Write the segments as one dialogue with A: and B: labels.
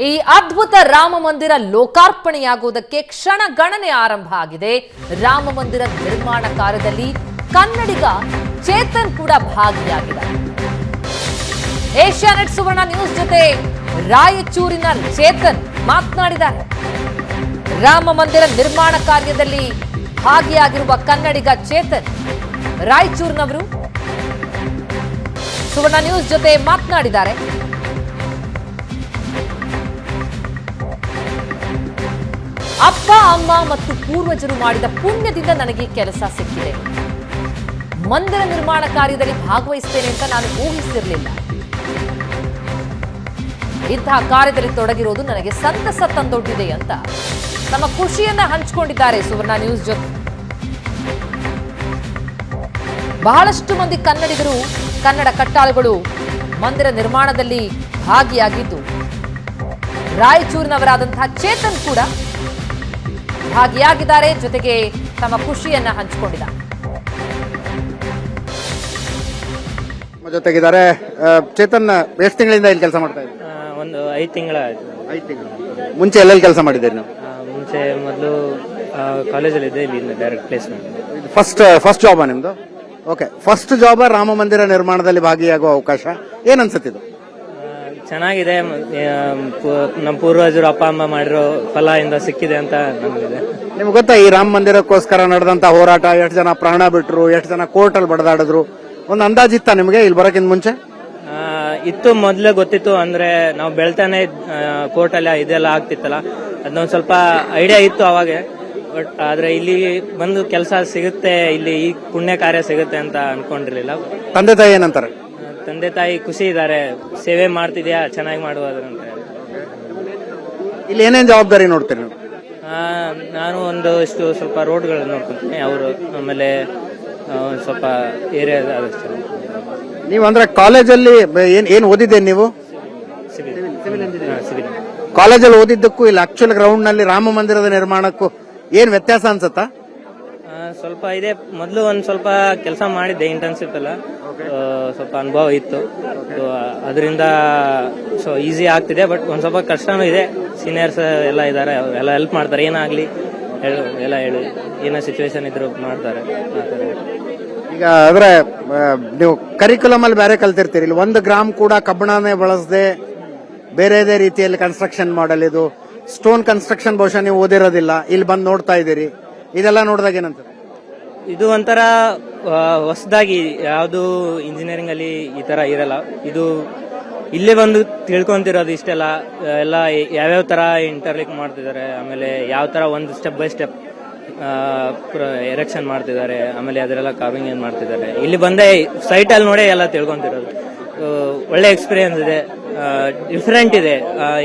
A: ಈ ಅದ್ಭುತ ರಾಮ ಮಂದಿರ ಲೋಕಾರ್ಪಣೆಯಾಗುವುದಕ್ಕೆ ಕ್ಷಣ ಗಣನೆ ಆರಂಭ ಆಗಿದೆ. ರಾಮ ಮಂದಿರ ನಿರ್ಮಾಣ ಕಾರ್ಯದಲ್ಲಿ ಕನ್ನಡಿಗ ಚೇತನ್ ಕೂಡ ಭಾಗಿಯಾಗಿದೆ ಏಷ್ಯಾನೆಟ್ ಸುವರ್ಣ ನ್ಯೂಸ್ ಜೊತೆ ರಾಯಚೂರಿನ ಚೇತನ್ ಮಾತನಾಡಿದ್ದಾರೆ. ರಾಮ ಮಂದಿರ ನಿರ್ಮಾಣ ಕಾರ್ಯದಲ್ಲಿ ಭಾಗಿಯಾಗಿರುವ ಕನ್ನಡಿಗ ಚೇತನ್ ರಾಯಚೂರಿನವರು ಸುವರ್ಣ ನ್ಯೂಸ್ ಜೊತೆ ಮಾತನಾಡಿದ್ದಾರೆ. ಅಪ್ಪ, ಅಮ್ಮ ಮತ್ತು ಪೂರ್ವಜರು ಮಾಡಿದ ಪುಣ್ಯದಿಂದ ನನಗೆ ಕೆಲಸ ಸಿಕ್ಕಿದೆ. ಮಂದಿರ ನಿರ್ಮಾಣ ಕಾರ್ಯದಲ್ಲಿ ಭಾಗವಹಿಸ್ತೇನೆ ಅಂತ ನಾನು ಊಹಿಸಿರಲಿಲ್ಲ. ಇಂತಹ ಕಾರ್ಯದಲ್ಲಿ ತೊಡಗಿರೋದು ನನಗೆ ಸಂತಸ ತಂದೊಡ್ಡಿದೆ ಅಂತ ತಮ್ಮ ಖುಷಿಯನ್ನ ಹಂಚಿಕೊಂಡಿದ್ದಾರೆ ಸುವರ್ಣ ನ್ಯೂಸ್ ಜೊತೆ. ಬಹಳಷ್ಟು ಮಂದಿ ಕನ್ನಡಿಗರು, ಕನ್ನಡ ಕಟ್ಟಾಳುಗಳು ಮಂದಿರ ನಿರ್ಮಾಣದಲ್ಲಿ ಭಾಗಿಯಾಗಿದ್ದು, ರಾಯಚೂರಿನವರಾದಂತಹ ಚೇತನ್ ಕೂಡ ಭಾಗಿಯಾಗಿದ್ದಾರೆ ಜೊತೆಗೆ ತಮ್ಮ ಖುಷಿಯನ್ನ ಹಂಚಿಕೊಂಡಿದ್ದಾರೆ.
B: ಜೊತೆಗಿದ್ದಾರೆ. ಚೇತನ್ ಎಷ್ಟು ತಿಂಗಳಿಂದ ಇಲ್ಲಿ ಕೆಲಸ ಮಾಡ್ತಾ ಇದ್ದೀರಿ?
C: ಒಂದು ಐದು ತಿಂಗಳ ಆಯ್ತು
B: ಐದು ತಿಂಗಳು. ಮುಂಚೆ ಎಲ್ಲೆಲ್ಲಿ ಕೆಲಸ ಮಾಡಿದ್ದೀರಿ ನೀವು?
C: ಮುಂಚೆ ಮೊದಲು ಕಾಲೇಜಲ್ಲಿ ಇದ್ದೆ ಇಲ್ಲಿ ಡೈರೆಕ್ಟ್ ಪ್ಲೇಸ್ಮೆಂಟ್
B: ಫಸ್ಟ್ ಫಸ್ಟ್ ಜಾಬಾ ನಿಮ್ದು? ಓಕೆ ಫಸ್ಟ್ ಜಾಬ ರಾಮ ಮಂದಿರ ನಿರ್ಮಾಣದಲ್ಲಿ ಭಾಗಿಯಾಗುವ ಅವಕಾಶ. ಏನ್ ಅನ್ಸುತ್ತಿದ್ದು
C: ಚೆನ್ನಾಗಿದೆ. ನಮ್ಮ ಪೂರ್ವಜರು ಅಪ್ಪ ಅಮ್ಮ ಮಾಡಿರೋ ಫಲ ಇಂದ ಸಿಕ್ಕಿದೆ ಅಂತ ನಮಗಿದೆ
B: ನಿಮ್ಗೆ ಗೊತ್ತಾ ಈ ರಾಮ ಮಂದಿರಕ್ಕೋಸ್ಕರ ನಡೆದಂತ ಹೋರಾಟ ಎಷ್ಟು ಜನ ಪ್ರಾಣ ಬಿಟ್ರು ಎಷ್ಟು ಜನ ಕೋರ್ಟ್ ಅಲ್ಲಿ ಬಡದಾಡಿದ್ರು ಒಂದು ಅಂದಾಜಿತ್ತ ನಿಮಗೆ ಇಲ್ಲಿ ಬರೋಕ್ಕಿಂತ ಮುಂಚೆ?
C: ಇತ್ತು ಮೊದಲೇ ಗೊತ್ತಿತ್ತು ಅಂದ್ರೆ ನಾವು ಬೆಳ್ತಾನೆ ಕೋರ್ಟ್ ಅಲ್ಲಿ ಇದೆಲ್ಲ ಆಗ್ತಿತ್ತಲ್ಲ ಅದನ್ನೊಂದು ಸ್ವಲ್ಪ ಐಡಿಯಾ ಇತ್ತು ಅವಾಗ ಬಟ್ ಆದ್ರೆ ಇಲ್ಲಿ ಬಂದು ಕೆಲಸ ಸಿಗುತ್ತೆ ಇಲ್ಲಿ ಈ ಪುಣ್ಯ ಕಾರ್ಯ ಸಿಗುತ್ತೆ ಅಂತ ಅನ್ಕೊಂಡಿರ್ಲಿಲ್ಲ.
B: ತಂದೆ ತಾಯಿ ಏನಂತಾರೆ?
C: ತಂದೆ ತಾಯಿ ಖುಷಿ ಇದ್ದಾರೆ ಸೇವೆ ಮಾಡ್ತಿದ್ಯಾ ಚೆನ್ನಾಗಿ ಮಾಡುವುದಂತ
B: ಇಲ್ಲಿ ಏನೇನ್ ಜವಾಬ್ದಾರಿ ನೋಡ್ತೀರಿ ನೀವು?
C: ಆ, ನಾನು ಒಂದು ಇಷ್ಟು ಸ್ವಲ್ಪ ರೋಡ್ಗಳನ್ನು ನೋಡ್ಕೊಂತೀನಿ ಅವರು ಆಮೇಲೆ ಆ, ಒಂದ್ ಸ್ವಲ್ಪ ಏರಿಯಾ
B: ನೀವು ಅಂದ್ರೆ ಕಾಲೇಜಲ್ಲಿ ಬ- ಏನ್ ಏನ್ ಓದಿದ್ದೆ ನೀವು?
C: ಸಿವಿಲ್. ಸಿವಿಲ್
B: ಕಾಲೇಜಲ್ಲಿ ಓದಿದ್ದಕ್ಕೂ ಇಲ್ಲಿ ಆಕ್ಚುಲ್ ಗ್ರೌಂಡ್ನಲ್ಲಿ ರಾಮ ಮಂದಿರದ ನಿರ್ಮಾಣಕ್ಕೂ ಏನ್ ವ್ಯತ್ಯಾಸ ಅನ್ಸತ್ತಾ?
C: ಸ್ವಲ್ಪ ಇದೆ. ಮೊದಲು ಒಂದ್ ಸ್ವಲ್ಪ ಕೆಲಸ ಮಾಡಿದ್ದೆ ಇಂಟರ್ನ್ಶಿಪ್ ಎಲ್ಲ. ಸ್ವಲ್ಪ ಅನುಭವ ಇತ್ತು. ಅದರಿಂದ ಸೊ ಈಸಿ ಆಗ್ತಿದೆ ಬಟ್ ಒಂದ್ ಸ್ವಲ್ಪ ಕಷ್ಟನೂ ಇದೆ. ಸೀನಿಯರ್ಸ್ ಎಲ್ಲ ಇದ್ದಾರೆ ಎಲ್ಲ ಹೆಲ್ಪ್ ಮಾಡ್ತಾರೆ. ಏನಾಗ್ಲಿ ಹೇಳು ಎಲ್ಲ ಹೇಳಿ. ಏನೋ ಸಿಚುವೇಶನ್ ಇದ್ರು ಮಾಡ್ತಾರೆ.
B: ಈಗ ಅಂದ್ರೆ ನೀವು ಕರಿಕುಲಮ್ ಅಲ್ಲಿ ಬೇರೆ ಕಲ್ತಿರ್ತೀರಿ. ಇಲ್ಲಿ ಒಂದು ಗ್ರಾಮ್ ಕೂಡ ಕಬ್ಬಣನೇ ಬಳಸದೆ ಬೇರೆದೇ ರೀತಿಯಲ್ಲಿ ಕನ್ಸ್ಟ್ರಕ್ಷನ್ ಮಾಡಲ್ ಇದು. ಸ್ಟೋನ್ ಕನ್ಸ್ಟ್ರಕ್ಷನ್ ಬಹುಶಃ ನೀವು ಓದಿರೋದಿಲ್ಲ. ಇಲ್ಲಿ ಬಂದು ನೋಡ್ತಾ ಇದ್ದೀರಿ. ಇದೆಲ್ಲ ನೋಡಿದಾಗ ಏನಂತ
C: ಇದು ಒಂಥರ ಹೊಸದಾಗಿ ಯಾವುದು ಇಂಜಿನಿಯರಿಂಗ್ ಅಲ್ಲಿ ಈ ತರ ಇರಲ್ಲ. ಇದು ಇಲ್ಲೇ ಬಂದು ತಿಳ್ಕೊಂತಿರೋದು ಇಷ್ಟೆಲ್ಲ ಎಲ್ಲ ಯಾವ್ಯಾವ ತರ ಇಂಟರ್ಲಿಕ್ ಮಾಡ್ತಿದ್ದಾರೆ, ಆಮೇಲೆ ಯಾವ ತರ ಒಂದು ಸ್ಟೆಪ್ ಬೈ ಸ್ಟೆಪ್ ಎರೆಕ್ಷನ್ ಮಾಡ್ತಿದ್ದಾರೆ, ಆಮೇಲೆ ಅದರೆಲ್ಲ ಕಾರ್ವಿಂಗ್ ಏನ್ ಮಾಡ್ತಿದ್ದಾರೆ. ಇಲ್ಲಿ ಬಂದೆ ಸೈಟ್ ಅಲ್ಲಿ ನೋಡೇ ಎಲ್ಲ ತಿಳ್ಕೊಂತಿರೋದು. ಒಳ್ಳೆ ಎಕ್ಸ್ಪೀರಿಯನ್ಸ್ ಇದೆ. ಡಿಫ್ರೆಂಟ್ ಇದೆ.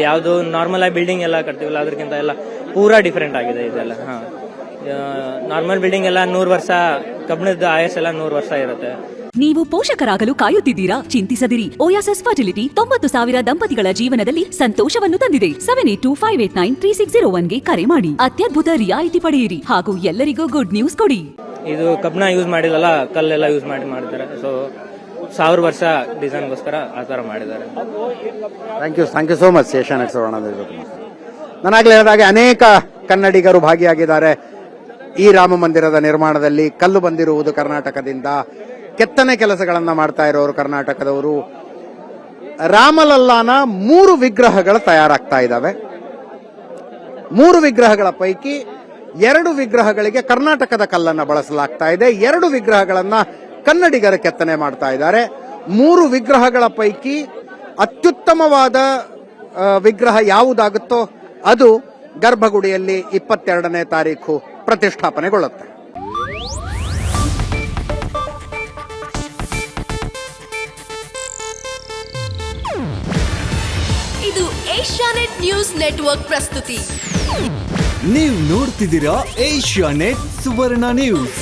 C: ಯಾವುದು ನಾರ್ಮಲ್ ಆಗಿ ಬಿಲ್ಡಿಂಗ್ ಎಲ್ಲ ಕಟ್ತೀವಲ್ಲ ಅದಕ್ಕಿಂತ ಎಲ್ಲ ಪೂರಾ ಡಿಫ್ರೆಂಟ್ ಆಗಿದೆ ಇದೆಲ್ಲ. ಹಾ. ನಾರ್ಮಲ್ ಬಿಲ್ಡಿಂಗ್ ಎಲ್ಲ ನೂರು ವರ್ಷ ಕಬ್ಬಿಣದ ಆಯಸ್ ಎಲ್ಲ ನೂರು ವರ್ಷ ಇರುತ್ತೆ.
D: ನೀವು ಪೋಷಕರಾಗಲು ಕಾಯುತ್ತಿದ್ದೀರಾ? ಚಿಂತಿಸದಿರಿ. ಓಯಾಸಸ್ ಫರ್ಟಿಲಿಟಿ ತೊಂಬತ್ತು ಸಾವಿರ ದಂಪತಿಗಳ ಜೀವನದಲ್ಲಿ ಸಂತೋಷವನ್ನು ತಂದಿದೆ. Seven eight two five eight nine three six zero ಒನ್ಗೆ ಕರೆ ಮಾಡಿ. ಅತ್ಯದ್ಭುತ ರಿಯಾಯಿತಿ ಪಡೆಯಿರಿ ಹಾಗೂ ಎಲ್ಲರಿಗೂ ಗುಡ್ ನ್ಯೂಸ್ ಕೊಡಿ.
C: ಇದು ಕಬ್ಬಿಣ ಯೂಸ್ ಮಾಡಿಲ್ಲಲ್ಲ ಕಲ್ಲೆಲ್ಲ ಯೂಸ್ ಮಾಡಿ ಮಾಡ್ತಾರೆ ಸೊ ಸಾವಿರ ವರ್ಷ ಡಿಸೈನ್ಗೋಸ್ಕರ ಆ ಥರ ಮಾಡಿದ್ದಾರೆ.
B: Thank you thank you so much ಸುವರ್ಣದ ಜೊತೆ ನಾನಾಗ್ಲೇ ಹೇಳಿದಾಗೆ ಅನೇಕ ಕನ್ನಡಿಗರು ಭಾಗಿಯಾಗಿದ್ದಾರೆ. ಈ ರಾಮ ಮಂದಿರದ ನಿರ್ಮಾಣದಲ್ಲಿ ಕಲ್ಲು ಬಂದಿರುವುದು ಕರ್ನಾಟಕದಿಂದ. ಕೆತ್ತನೆ ಕೆಲಸಗಳನ್ನ ಮಾಡ್ತಾ ಇರೋರು ಕರ್ನಾಟಕದವರು. ರಾಮಲಲ್ಲಾನ ಮೂರು ವಿಗ್ರಹಗಳು ತಯಾರಾಗ್ತಾ ಇದ್ದಾವೆ ಮೂರು ವಿಗ್ರಹಗಳ ಪೈಕಿ ಎರಡು ವಿಗ್ರಹಗಳಿಗೆ ಕರ್ನಾಟಕದ ಕಲ್ಲನ್ನ ಬಳಸಲಾಗ್ತಾ ಇದೆ. ಎರಡು ವಿಗ್ರಹಗಳನ್ನ ಕನ್ನಡಿಗರ ಕೆತ್ತನೆ ಮಾಡ್ತಾ ಇದ್ದಾರೆ. ಮೂರು ವಿಗ್ರಹಗಳ ಪೈಕಿ ಅತ್ಯುತ್ತಮವಾದ ವಿಗ್ರಹ ಯಾವುದಾಗುತ್ತೋ ಅದು ಗರ್ಭಗುಡಿಯಲ್ಲಿ ಇಪ್ಪತ್ತೆರಡನೇ ತಾರೀಕು ಪ್ರತಿಷ್ಠಾಪನೆಗೊಳ್ಳುತ್ತೆ.
E: ಇದು ಏಷ್ಯಾನೆಟ್ ನ್ಯೂಸ್ ನೆಟ್ವರ್ಕ್ ಪ್ರಸ್ತುತಿ.
F: ನೀವು ನೋಡ್ತಿದ್ದೀರಾ ಏಷ್ಯಾ ನೆಟ್ ಸುವರ್ಣ ನ್ಯೂಸ್.